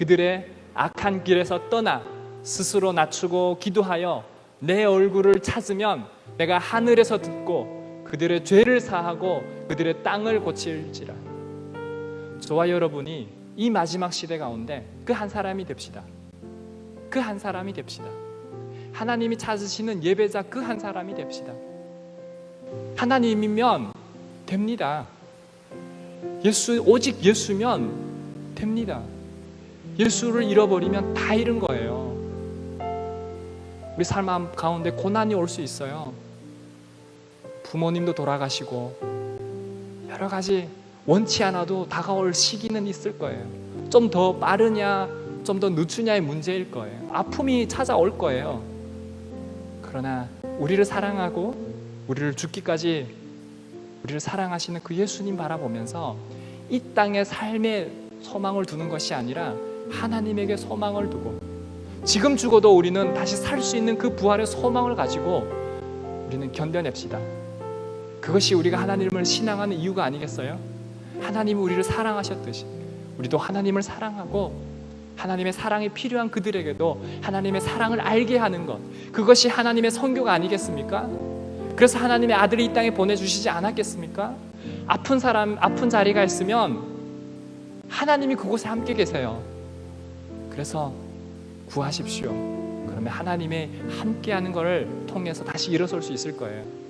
그들의 악한 길에서 떠나 스스로 낮추고 기도하여 내 얼굴을 찾으면 내가 하늘에서 듣고 그들의 죄를 사하고 그들의 땅을 고칠지라. 저와 여러분이 이 마지막 시대 가운데 그 한 사람이 됩시다. 그 한 사람이 됩시다. 하나님이 찾으시는 예배자 그 한 사람이 됩시다. 하나님이면 됩니다. 예수 오직 예수면 됩니다. 예수를 잃어버리면 다 잃은 거예요. 우리 삶 가운데 고난이 올 수 있어요. 부모님도 돌아가시고 여러 가지 원치 않아도 다가올 시기는 있을 거예요. 좀 더 빠르냐, 좀 더 늦추냐의 문제일 거예요. 아픔이 찾아올 거예요. 그러나 우리를 사랑하고 우리를 죽기까지 우리를 사랑하시는 그 예수님 바라보면서 이 땅의 삶에 소망을 두는 것이 아니라 하나님에게 소망을 두고 지금 죽어도 우리는 다시 살 수 있는 그 부활의 소망을 가지고 우리는 견뎌냅시다. 그것이 우리가 하나님을 신앙하는 이유가 아니겠어요? 하나님이 우리를 사랑하셨듯이 우리도 하나님을 사랑하고 하나님의 사랑이 필요한 그들에게도 하나님의 사랑을 알게 하는 것 그것이 하나님의 선교가 아니겠습니까? 그래서 하나님의 아들이 이 땅에 보내주시지 않았겠습니까? 아픈 사람 아픈 자리가 있으면 하나님이 그곳에 함께 계세요. 그래서 구하십시오. 그러면 하나님의 함께하는 것을 통해서 다시 일어설 수 있을 거예요.